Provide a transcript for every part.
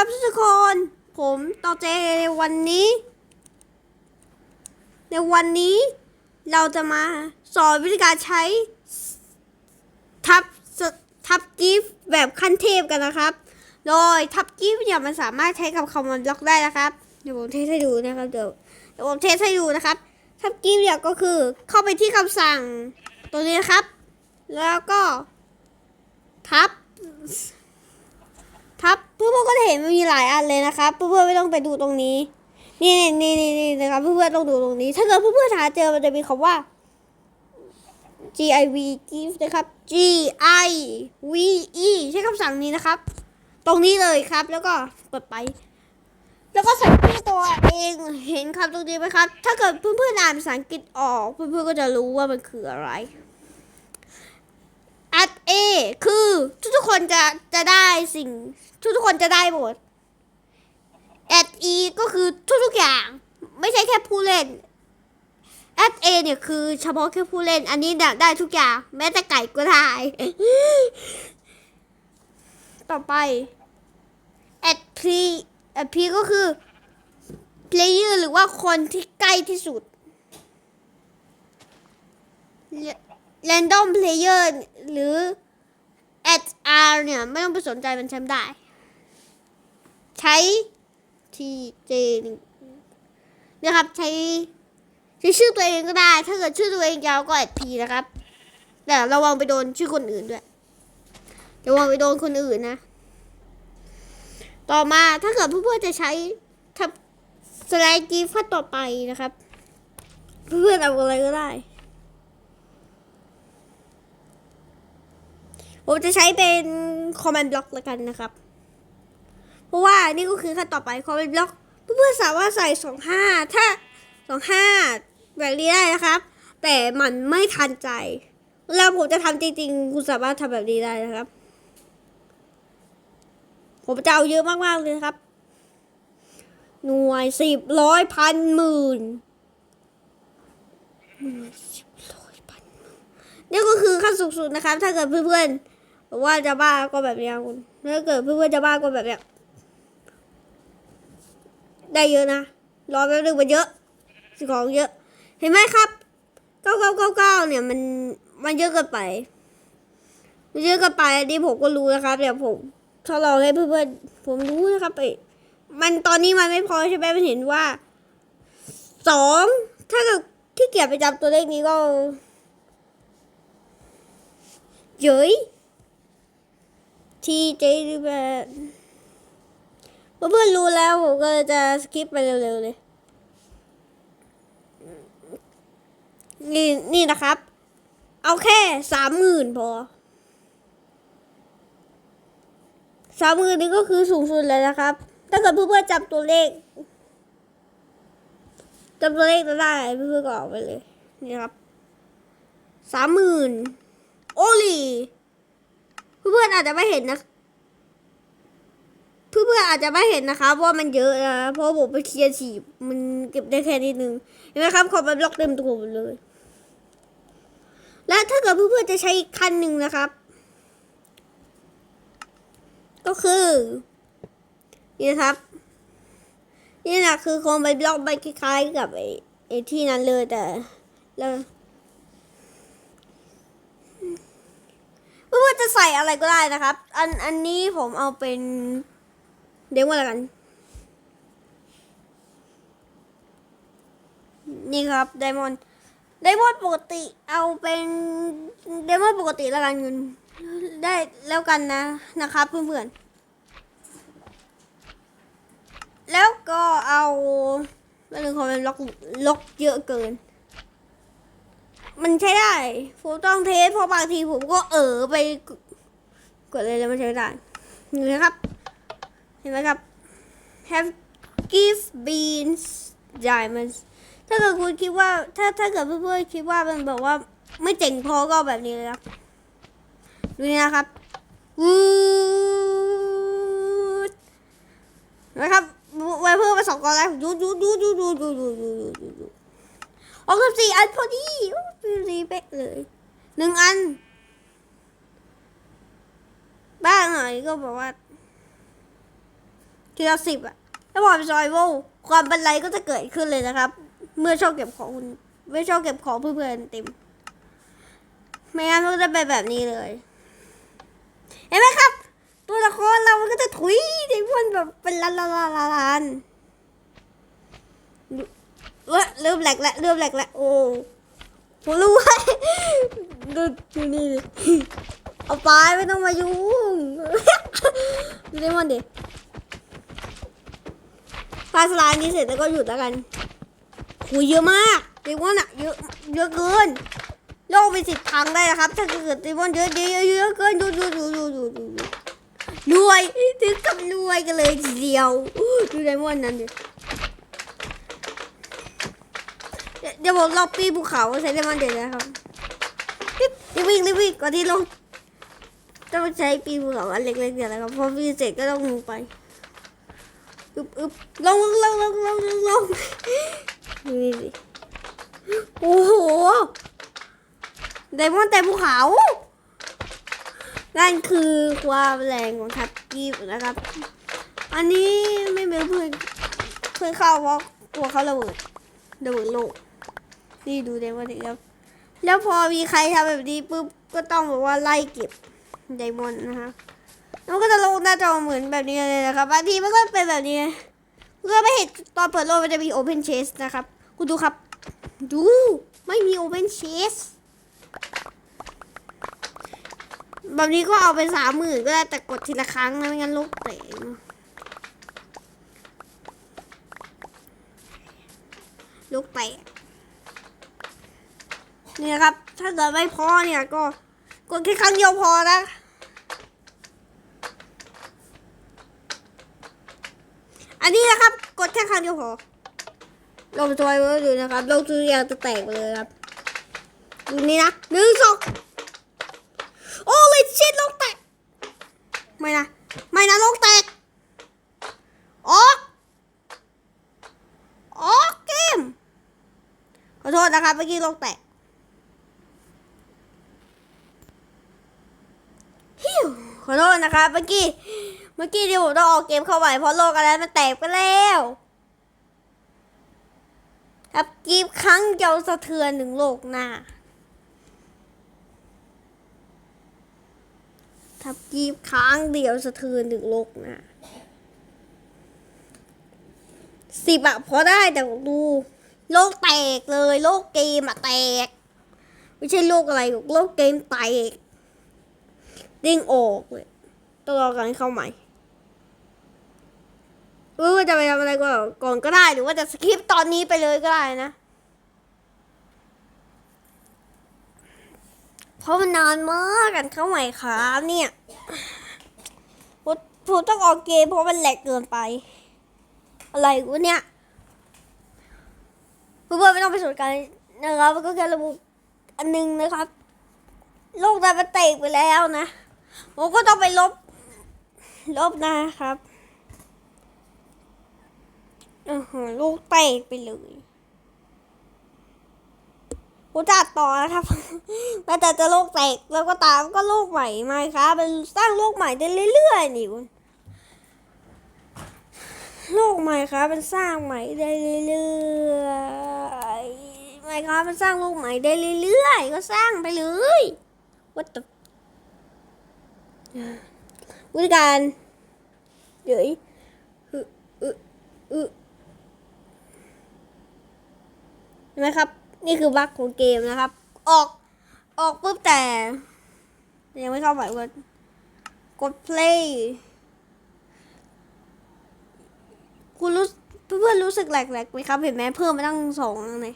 ครับทุกคน ผมต่อเจในวันนี้ ในวันนี้เราจะมาสอนวิธีการใช้ทับทับกิฟต์แบบขั้นเทพกันนะครับ โดยทับกิฟต์เนี่ยมันสามารถใช้กับคอมมานด์บล็อกได้นะครับ เดี๋ยวผมเทสให้ดูนะครับ เดี๋ยวเดี๋ยวผมเทสให้ดูนะครับ ทับกิฟต์เนี่ยก็คือเข้าไปที่คำสั่งตัวนี้นะครับ แล้วก็ทับ ทับเพื่อนๆก็จะเห็นมันมีหลายอันเลยนะครับเพื่อนๆไม่ต้องไปดูตรงนี้ นี่นี่นี่นี่นะครับเพื่อนๆต้องดูตรงนี้ ถ้าเกิดเพื่อนๆหาเจอมันจะมีคำว่า G I V give นะครับ G I V E ใช้คำสั่งนี้นะครับ ตรงนี้เลยครับ แล้วก็เปิดไป แล้วก็ใส่ชื่อตัวเองเห็นคำตรงนี้ไหมครับ ถ้าเกิดเพื่อนๆอ่านภาษาอังกฤษออก เพื่อนๆก็จะรู้ว่ามันคืออะไร A คือทุกๆคนจะจะได้สิ่ง ทุกๆคนจะได้หมด at E ก็คือทุกๆอย่าง ไม่ใช่แค่ผู้เล่น at A เนี่ยคือเฉพาะแค่ผู้เล่น อันนี้เนี่ยได้ทุกอย่าง แม้แต่ไก่ก็ได้ ต่อไป at P at P ก็คือ player หรือว่าคนที่ใกล้ที่สุด random player หรือ at r เนี่ยไม่ต้องไปสนใจมันใช้ไม่ได้ ใช้ t j เนี่ยครับใช้ใช้ชื่อตัวเองก็ได้ ถ้าเกิดชื่อตัวเองยาวก็ at p นะครับ แต่ระวังไปโดนชื่อคนอื่นด้วยระวังไปโดนคนอื่นนะ ต่อมาถ้าเกิดเพื่อนๆจะใช้ทับสไลด์กีฟัดต่อไปนะครับ เพื่อนเอาอะไรก็ได้ ผมจะใช้เป็น command block ละกันนะครับ เพราะว่านี่ก็คือขั้นต่อไป command block เพื่อนๆสามารถใส่สองห้าถ้าสองห้าแบบนี้ได้นะครับ แต่มันไม่ทันใจเวลาผมจะทำจริงๆคุณสามารถทำแบบนี้ได้นะครับ ผมจะเอาเยอะมากๆเลยครับ หน่วยสิบร้อยพันหมื่นหน่วยสิบร้อยพันหมื่นนี่ก็คือขั้นสูงสุดนะครับ ถ้าเกิดเพื่อนๆ บอว่าจะบ้าก็แบบนี้คุณถ้าเกิดเพื่อนๆจะบ้าก็แบบเนี้ยได้เยอะนะรอแป๊บนึงมันเยอะสิ่งของเยอะ เห็นไหมครับเก้าเก้าเก้าเก้าเนี่ยมันมันเยอะเกินไปมันเยอะเกินไปอันนี้ผมก็รู้นะครับเดี๋ยวผมถ้าเราให้เพื่อนๆผมรู้นะครับไอ้มันตอนนี้มันไม่พอใช่ไหมมันเห็นว่าสองถ้าเกิดที่เกียจไปจำตัวเลขนี้ก็เย้ย ที่เจหรือแบบเพื่อนๆรู้แล้วผมก็จะสคิปไปเร็วๆเลยนี่นี่นะครับ เอาแค่สามหมื่นพอสามหมื่นนี่ก็คือสูงสุดเลยนะครับ ถ้าเกิดเพื่อนๆจำตัวเลขจำตัวเลขได้เพื่อนๆก็ออกไปเลย นี่ครับสามหมื่นโอลี เพื่อนๆอาจจะไม่เห็นนะเพื่อนๆอาจจะไม่เห็นนะครับว่ามันเยอะนะเพราะผมไปเคลียร์ฉีบมันเก็บได้แค่นิดนึงเห็นไหมครับขอบมันบล็อกเต็มตัวหมดเลย และถ้าเกิดเพื่อนๆจะใช้อีกคันหนึ่งนะครับ ก็คือนี่นะครับ นี่แหละคือโครงใบบล็อกใบคล้ายๆกับไอ้ไอ้ที่นั้นเลยแต่แล้ว เพื่อนๆจะใส่อะไรก็ได้นะครับ อันอันนี้ผมเอาเป็นเดี๋ยวมาแล้วกัน นี่ครับไดมอนด์ไดมอนด์ปกติเอาเป็นไดมอนด์ปกติแล้วกันเงินได้แล้วกันนะนะครับเพื่อนๆ แล้วก็เอาเรื่องของมันล็อกล็อกเยอะเกิน มันใช้ได้ ผมต้องเทสเพราะบางทีผมก็เออไปกดเลยแล้วมันใช้ไม่ได้นี่นะครับ เห็นไหมครับ have give beans diamonds ถ้าเกิดคุณคิดว่าถ้าถ้าเกิดเพื่อนๆคิดว่ามันแบบว่าไม่เจ๋งพอก็แบบนี้เลยครับ ดูนี่นะครับวูดนะครับไว้เพิ่มไปสองก้อนแล้วดูดูดูดูดูดูดูดูดูดูดูออกกับสี่อันพอดี โอ้พอดีเป๊ะเลยหนึ่งอัน บ้างหน่อยก็บอกว่าทีละสิบอะถ้าพอเป็นซอยโวความบันไลก็จะเกิดขึ้นเลยนะครับ เมื่อชอบเก็บของคุณไม่ชอบเก็บของเพื่อนๆเต็มไม่งั้นมันก็จะเป็นแบบนี้เลย เห็นไหมครับ ตัวละครเรามันก็จะถุยในพวนแบบเป็นล้านล้านล้านล้านเว้ยเริ่มแหลกแล้วเริ่มแหลกแล้วโอ้ ผมรู้ว่าดูดูนี่ดิเอาไปไม่ต้องมายุ่งดูได้มันดิพาสลายนี้เสร็จแล้วก็หยุดแล้วกันคุยเยอะมากเรียกว่าน่ะเยอะเยอะเกินโลกเป็นสิบทางได้นะครับ ถ้าเกิดตีมอนเยอะเยอะเยอะเกินดูดูดูดูดูดูรวยถึงกับรวยกันเลยทีเดียวดูไดมอนนั้นดิ เดี๋ยวผมลองปีภูเขาใช้ไดมอนเดี๋ยวนะครับปิ๊บรีบวิ่งรีบวิ่งก่อนที่ลงต้องใช้ปีภูเขาอันเล็กๆเดี๋ยวนะครับพอปีเสร็จก็ต้องลงไปอึบอึบลงลงลงลงลงลงนี่ดิโอ้โหไดมอนด์แต่ภูเขา นั่นคือความแรงของทับกีบนะครับ อันนี้ไม่เป็นเพื่อนเพื่อนเข้าเพราะกลัวเขาระเบิดระเบิดโลก นี่ดูไดมอนด์ครับ แล้วพอมีใครทำแบบนี้ปุ๊บก็ต้องบอกว่าไล่เก็บไดมอนด์นะคะแล้วก็จะลงหน้าจอเหมือนแบบนี้เลยนะครับบางทีมันก็เป็นแบบนี้เพื่อไม่เห็นตอนเปิดโลกมันจะมี Open Chest นะครับ คุณดูครับ ดูไม่มี Open Chest แบบนี้ก็เอาไปสามหมื่นก็ได้แต่กดทีละครั้งนะไม่งั้นลูกเตะนะลูกเตะ นี่ครับ ถ้าเกิดไม่พอเนี่ยก็กดแค่ครั้งเดียวพอนะอันนี้นะครับ กดแค่ครั้งเดียวพอลงตัวไว้ดูนะครับลงตัวอยางจะแตกไปเลยครับดูนี่นะหนึ่งสองโอ้เลยชิดลงแตกไม่นะไม่นะลงแตกออกออกเกมขอโทษนะครับเมื่อกี้ลงแตก ฮิวขอโทษนะครับเมื่อกี้ เมื่อกี้ที่ผมต้องออกเกมเข้าไปเพราะโลกอะไรมันแตกไปแล้วครับกีบครั้งเดียวสะเทือนถึงโลกหน้าทับกีบค้างเดียวสะเทือนถึงโลกนะสิบอะพอได้แต่ดู โลกแตกเลย โลกเกมอะแตก ไม่ใช่โลกอะไรโลกเกมแตก ดิ้งออกเลยต้องรอกันเข้าใหม่ไม่รู้ว่าจะไปทำอะไรก่อนก็ได้หรือว่าจะสคิปตอนนี้ไปเลยก็ได้นะ เพราะมันนานมากกันเข้าใหม่ครับเนี่ยผมต้องออกเกมเพราะมันแหลกเกินไป อะไรวะเนี่ยเพื่อนๆไม่ต้องไปสนใจนะครับมันก็แค่ระบุอันหนึงนะครับ โลกนั้นมันเตกไปแล้วนะ ผมก็ต้องไปลบ ลบนะครับอือหือลูกเตกไปเลยกูจัดต่อนะครับแต่แต่จะโลกแตกแล้วก็ตามก็โลกใหม่มาครับเป็นสร้างโลกใหม่ได้เรื่อยๆนี่คุณโลกใหม่ครับเป็นสร้างใหม่ได้เรื่อยๆไม่ครับมันสร้างโลกใหม่ได้เรื่อยๆก็สร้างไปเลยวัต วิธีการเดี๋ยวอึอึอึเห็นไหมครับ นี่คือบั๊กของเกมนะครับ ออกออกปุ๊บแต่ ยังไม่เข้าไปกดกด play คุณรู้เพื่อนรู้สึกแหลกๆไหมครับ เห็นไหมเพิ่มมาตั้งสองเลย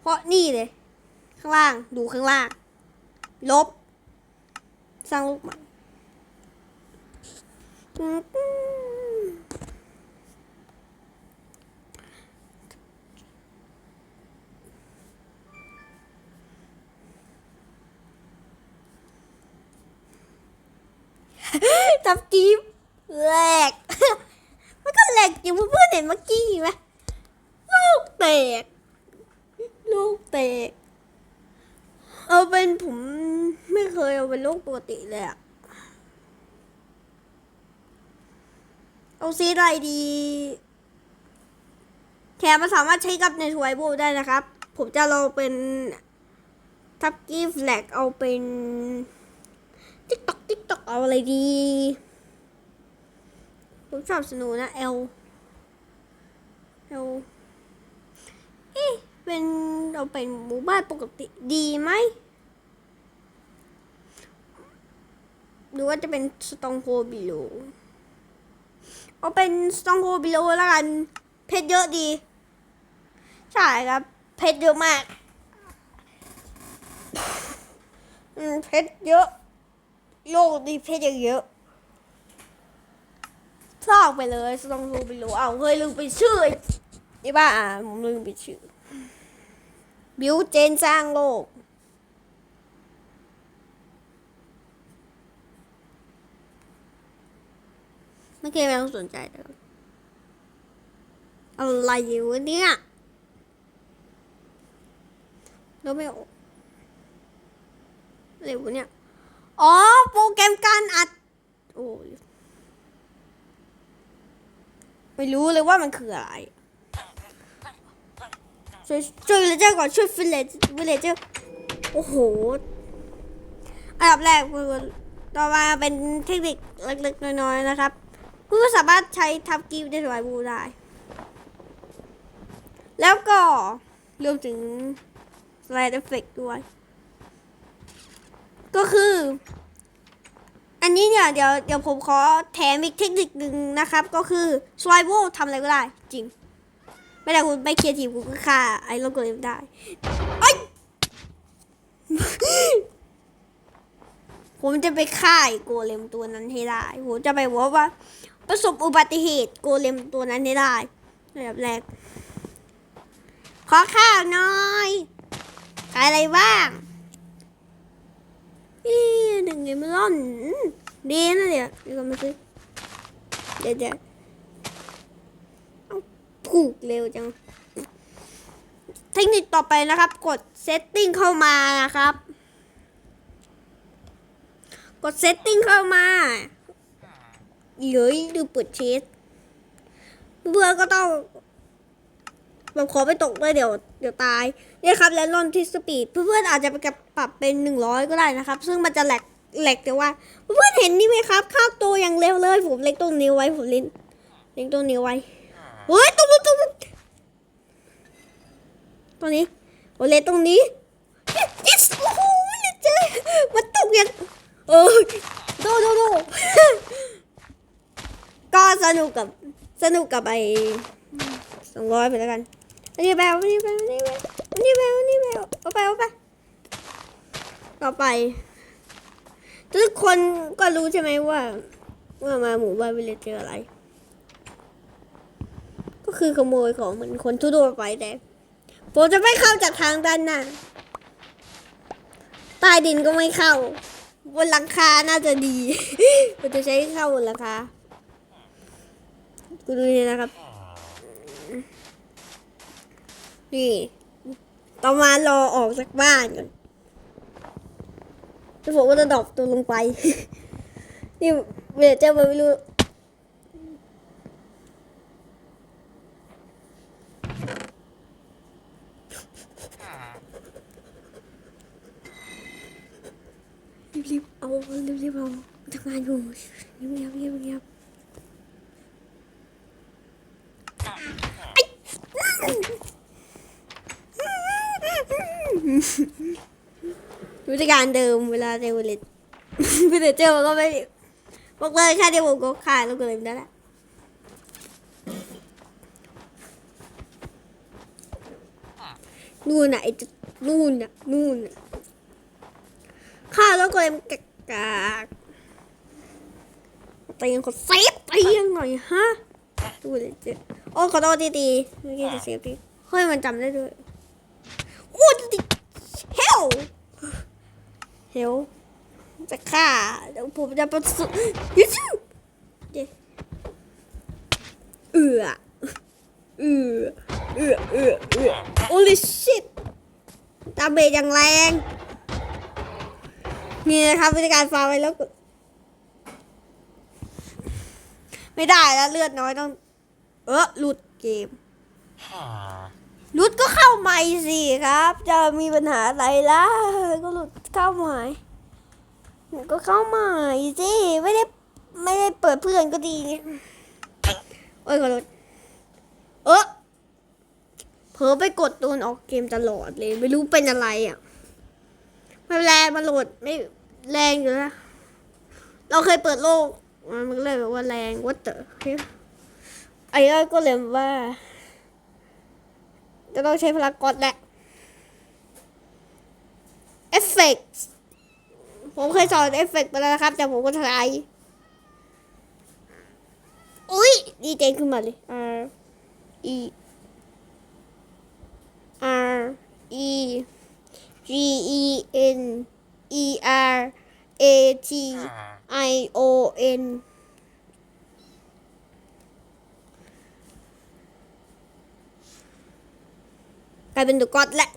เพราะนี่เลย ข้างล่างดูข้างล่าง ลบ สร้างรูปใหม่จับกีบแหลกมันก็แหลกอยู่ เอาเป็นผมไม่เคยเอาเป็นลูกปกติเลยอะเอาซีอะไรดี แถมมันสามารถใช้กับในทวายโบได้นะครับ ผมจะลองเป็นทับกี้แฟลกเอาเป็นติ๊กตอกติ๊กตอกเอาอะไรดี ผมชอบสนุนะเอลเอล เป็นเราเป็นหมู่บ้านปกติดีไหม หรือว่าจะเป็นสตองโฮบิโลเอาเป็นสตองโฮบิโลแล้วกัน เพชรเยอะดี ใช่ครับ เพชรเยอะมากอืมเพชรเยอะ โลกนี้เพชรเยอะๆสอกไปเลยสตองโฮบิโลเอาเฮ้ยลืมไปชื่อไอ้บ้าอะผมลืมไปชื่อ บิวเจนสร้างโลก ไม่เคยไม่ต้องสนใจเลยอะไรอยู่เนี่ยแล้วไม่ออกอะไรวเนี่ย อ๋อ โปรแกรมการอัด โอ้ย ไม่รู้เลยว่ามันคืออะไร ช่วยช่วยวิลเลเจอร์ก่อนช่วยวิลเลจวิลเลเจอร์โอ้โหอันดับแรกคือต่อมาเป็นเทคนิคเล็กๆน้อยๆนะครับเพื่อสามารถใช้ทับกีฟได้สบายบูได้ แล้วก็รวมถึงสไลด์เอฟเฟกด้วย ก็คือ อันนี้เนี่ยเดี๋ยวเดี๋ยวผมขอแถมอีกเทคนิคหนึ่งนะครับ ก็คือสไลด์บูทำอะไรก็ได้จริง ไม่ได้คุณไม่เคลียร์ทีมคุณก็ฆ่าไอ้โลโกเอ็มได้ไอ้ผมจะไปฆ่าไอ้โกเลมตัวนั้นให้ได้ผมจะไปบอกว่า ประสบอุบัติเหตุโกเลมตัวนั้นให้ได้ระดับแรก ขอข้าวหน่อยขายอะไรบ้างอีหนึ่งเงมร่อนดีนะเดี๋ยวเดี๋ยวก็มาซื้อเดี๋ยวเดี๋ยว ผูกเร็วจัง เทคนิคต่อไปนะครับ กด setting เข้ามานะครับ กด setting เข้ามาเย้ยดูเปิดเชสเพื่อนก็ต้องผมขอไปตกเลยเดี๋ยวเดี๋ยวตายนี่ครับแล้วลอนที่สปีดเพื่อนๆอาจจะไปปรับเป็นหนึ่งร้อยก็ได้นะครับ ซึ่งมันจะแหลกแหลกแต่ว่า เพื่อนๆเห็นนี่ไหมครับ ข้าวตัวอย่างเร็วเลย ผมเล็กตรงนิ้วไว้ผมเล่นเล็กตรงนิ้วไว้ เฮ้ยตรงนู้นตรงนู้นตรงนี้ผมเลตรงนี้ yes โอ้โหเลยเจอมันตกอย่างเออดโดโดก็สนุกกับสนุกกับไอสองร้อยไปแล้วกันอันนี้ไปอันนี้ไปอันนี้ไปอันนี้ไปอันนี้ไปเอาไปเอาไปต่อไป ทุกคนก็รู้ใช่ไหมว่า ว่ามาหมู่บ้านวิลเลจเจออะไร ก็คือขโมยของเหมือนคนทั่วไปแต่ผมจะไม่เข้าจากทางด้านหน้าใต้ดินก็ไม่เข้า บนหลังคาน่าจะดีผมจะใช้เข้าบนหลังคากูดูนี่นะครับ นี่ต้อมารอออกจากบ้านก่อนแล้วผมก็จะดรอปตัวลงไป นี่เวลเจอร์มันไม่รู้ รีบๆเรีบเอาทำงานอยู่เงียบๆเงียบๆเงียบๆไอ้วิธีการเดิมเวลาเดวิลิตวิธีเจอมันก็ไม่บอกเลยแค่เดียวผมก็ขายแล้วก็เลยได้ละนู่นน่ะไอ้จุดนู่นน่ะนู่นน่ะข้าแล้วก็เลย กากากตีนคนเซฟตีนหน่อยฮะดูเลยเจ๊โอ้ขอโทษทีทีเมื่อกี้จะเซฟทีเฮ้ยมันจำได้ด้วยโอ้ดิเฮลเฮลจะฆ่าเดี๋ยวผมจะประสบยิชูเจ๊เอือเอือเอือเอือเอือ holy shit ดาเมจอย่างแรง นี่นะครับวิธีการฟาร์มไว้แล้วกดไม่ไม่ได้แล้วเลือดน้อยต้อง เออหลุดเกมหลุดก็เข้าใหม่สิครับ จะมีปัญหาอะไรล่ะก็หลุดเข้าใหม่ก็เข้าใหม่สิไม่ได้ไม่ได้เปิดเพื่อนก็ดีโอ้ยขอโทษเออเผลอไปกดโดนออกเกมตลอดเลย ไม่รู้เป็นอะไรอะไม่เป็นแรงมันโหลดไม่ แรงอยู่นะ เราเคยเปิดโลก มันก็เลยแบบว่าแรงวัดเตอร์ไอ้ก็เลยว่า จะต้องใช้พลังกดแหละเอฟเฟกต์ผมเคยสอนเอฟเฟกต์ไปแล้วนะครับ แต่ผมก็ทลายอุ้ยดีเจขึ้นมาเลย R E R E G E N E R A T I O N กลายเป็นตัวก๊อตและ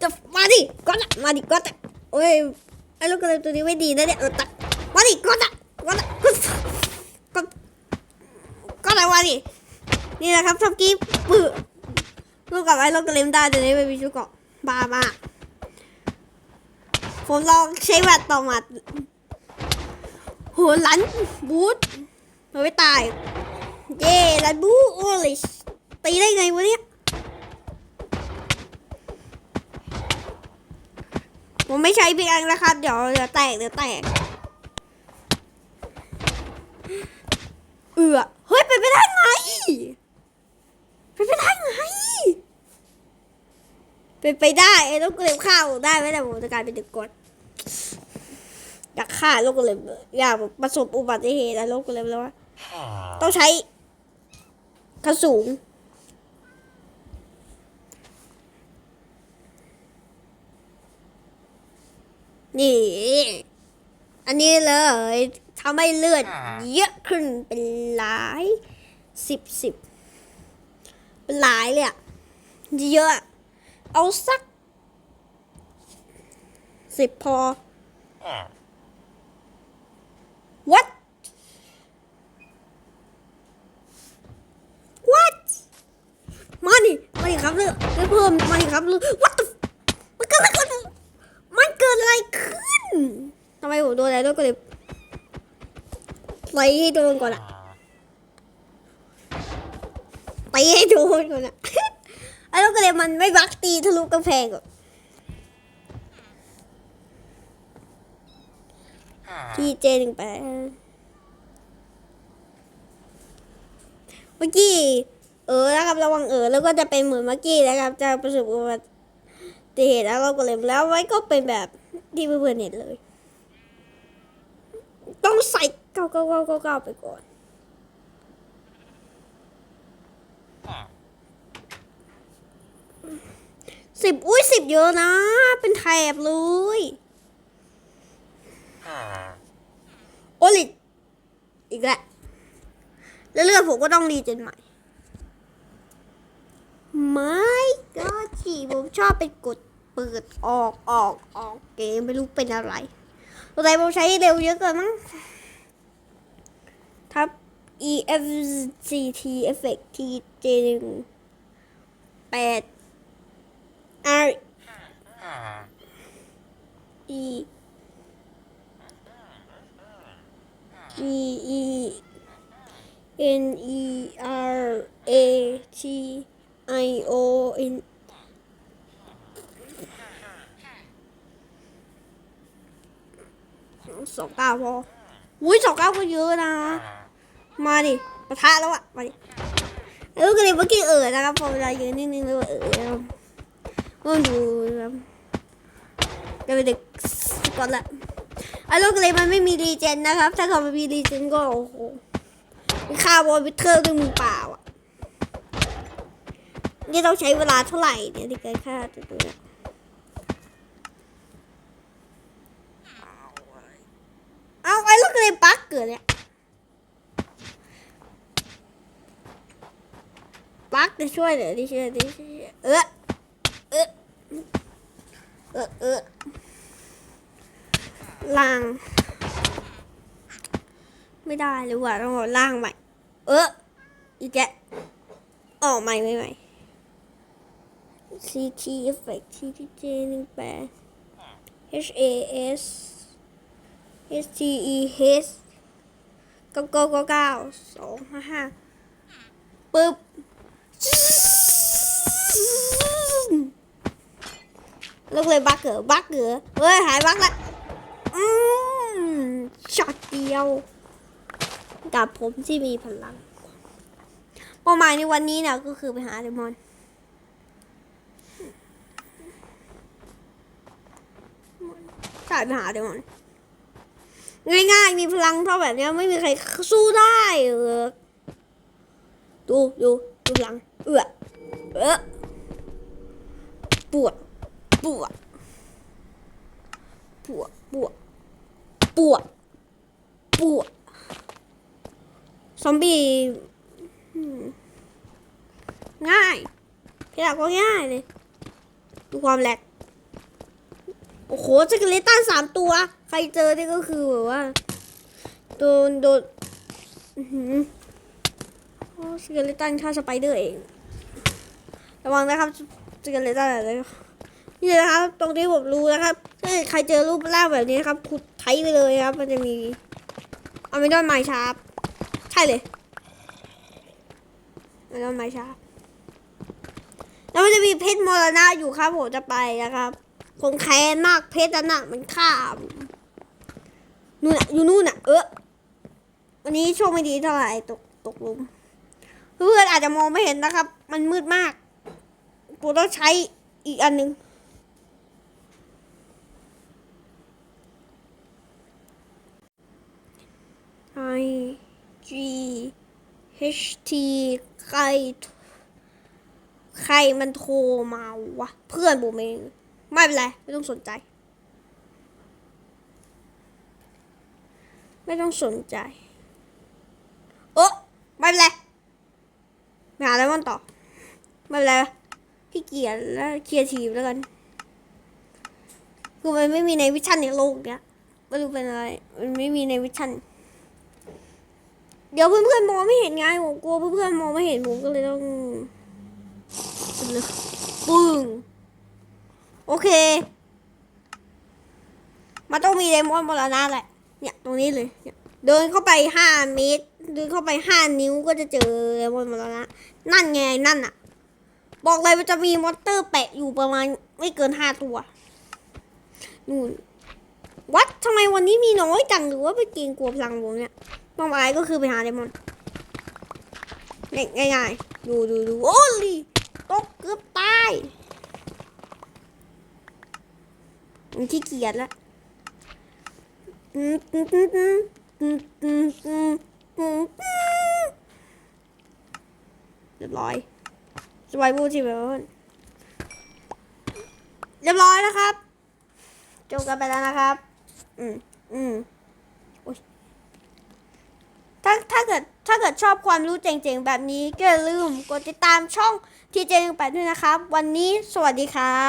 จะมาดิก๊อตอะมาดิก๊อตอะโอ้ยไอ้ลูกกระเตัวนี้ไม่ดีนะเนี่ยเออตัดมาดิก๊อตอะก๊อตอะก๊อตก๊อตก๊อตอะมาดินี่นะครับทับกี้ปื้อลูกกับไอ้ลูกกระเลมได้แต่นี้ไม่มีชุดเกาะบ้ามาก ผมลองใช้แวดต่อมาโหหลันบูทมันไม่ตาย เย่ลันบูโอ้ยตีได้ไงวะเนี่ยผมไม่ใช้พี่อังนะครับ เดี๋ยวเดี๋ยวแตกเดี๋ยวแตก เอือเฮ้ย เป็นไปได้ไง เป็นไปได้ไง เป็นไปได้ไอ้ลูกกระเล็บข้าวได้ไหมแต่ผมจะกลายเป็นตึกกด อยากฆ่าลูกกระเล็บอยากแบบประสบอุบัติเหตุแล้วลูกกระเล็บแล้วว่าต้องใช้กระสุนนี่ อันนี้เลยทำให้เลือดเยอะขึ้นเป็นหลายสิบสิบเป็นหลายเลยอะเยอะ เอาสักสิบพอ what what มาดิมาดิครับเลือดเลือดเพิ่มมาดิครับเลือด what the มันเกิดอะไรขึ้นมันเกิดอะไรขึ้นทำไมผมโดนอะไรด้วยก็เลยไปให้โดนก่อนอะไปให้โดนก่อนอะไอ้ลูกกระเด็นมันไม่บักตีทะลุกำแพงก่อน ที่เจหนึ่งไปเมื่อกี้เออนะครับระวังเออแล้วก็จะเป็นเหมือนเมื่อกี้นะครับ จะประสบอุบัติเหตุแล้วเราก็เลยแล้วไว้ก็เป็นแบบที่เพื่อนๆเห็นเลย ต้องใส่เก้าเก้าเก้าเก้าเก้าไปก่อนสิบอุ้ยสิบเยอะนะ เป็นแถบเลย โอลิอีกแล้วแล้วเลือดผมก็ต้องรีเจนใหม่ไม่ก็จีผมชอบไปกดเปิดออกออกออกเกมไม่รู้เป็นอะไรแต่ผมใช้เร็วเยอะเกินมั้งทับ E F C T effect T J หนึ่งแปด R E G E N E R A T I O N สองเก้าพออุ้ยสองเก้าก็เยอะนะ มาดิปะทะแล้วอะมาดิแล้วก็เลยเมื่อกี้เออนะครับพอเวลายืนนิ่งๆแล้วเออนะครับก็ดูนะครับจะเป็นเด็กสกอตละ อ้ลูกเลยมันไม่มีรีเจนนะครับ ถ้าเขาไม่มีรีเจนก็โอ้โหฆ่าบอลวิเทอร์ด้วยมือเปล่าอะนี่ต้องใช้เวลาเท่าไหร่เนี่ยที่การฆ่าตัวเนี่ยเอาไอ้ลูกเลยปักเกิดเนี่ยปักจะช่วยเหรอที่ช่วยที่ช่วยเออเออเออเออ ล่าง ไม่ได้หรือว่าต้องเอาล่างใหม่ เอออีกแกออกใหม่ใหม่ใหม่ CT effect CTJ หนึ่งแปด H A S H T E H เก้าเก้าเก้าเก้าสองห้าห้าปึ๊บลูกเลยบักเหรอบักเหรอเฮ้ย หายบักละ ช็อตเดียว กับผมที่มีพลังเป้าหมายในวันนี้เนี่ยก็คือไปหาเดมอนใช่ไปหาเดมอนง่ายๆมีพลังเท่าแบบนี้ไม่มีใครสู้ได้เออดูดูดูพลัง เอือเออปวดปวดปวดปวด ปวดปวดซอมบี้ง่ายแค่ก็ง่ายเลยดูความแหลกโอ้โหสเกเลตันสามตัว ใครเจอนี่ก็คือแบบว่าโดนโดนโอ้สเกเลตันฆ่าสไปเดอร์เองระวังนะครับสเกเลตันอะไรนี่นะครับ ตรงที่ผมรู้นะครับ ถ้าใครเจอรูปร่างแบบนี้นะครับขุดไถไปเลยครับ มันจะมีอเมดอนไม้ชาร์ปใช่เลยอเมดอนไม้ชาร์ปแล้วมันจะมีเพชรมรณะอยู่ครับผมจะไปนะครับคงแค้นมากเพชรน่ะมันฆ่ามนู่นน่ะอยู่นู่นน่ะเออวันนี้โชคไม่ดีเท่าไหร่ตกตกลุมเพื่อนอาจจะมองไม่เห็นนะครับ มันมืดมากกูต้องใช้อีกอันหนึ่ง ไอ G H T ใคร ใครมันโทรมาวะ เพื่อนผมเอง ไม่เป็นไร ไม่ต้องสนใจ ไม่ต้องสนใจ โอ้ไม่เป็นไรไปหาอะไรมันต่อ ไม่เป็นไรพี่เกียรแล้วเคลียร์ทีมแล้วกัน คือมันไม่มีในวิชั่นในโลกเนี้ยไม่รู้เป็นอะไร มันไม่มีในวิชั่น เดี๋ยวเพื่อนๆมองไม่เห็นไงผมกลัวเพื่อนๆมองไม่เห็นผมก็เลยต้องสุดเลยปึ้งโอเค มันต้องมีเลมอนมรณะแหละ เนี่ยตรงนี้เลยเนี่ยเดินเข้าไปห้าเมตรเดินเข้าไปห้านิ้วก็จะเจอเลมอนมรณะนั่นไงนั่นอะบอกเลยมันจะมีมอนเตอร์แปะอยู่ประมาณไม่เกินห้าตัวนู่นวัดทำไมวันนี้มีน้อยจังหรือว่าไปเกงกลัวพลังผมเนี่ย ป้าหมายก็คือไปหาเลมอนง่ายๆดูดูดูโอ้ลีตกเกือบตายมันขี้เกียจล้วเรียบร้อยสบายบูที่แบบว่าเรียบร้อยแล้วครับ จบกันไปแล้วนะครับ อืมอืม ถ้าถ้าเกิดถ้าเกิดชอบความรู้เจ๋งๆ แบบนี้ก็อย่าลืมกดติดตามช่องทีเจหนึ่งแปดด้วยนะครับ วันนี้สวัสดีครับ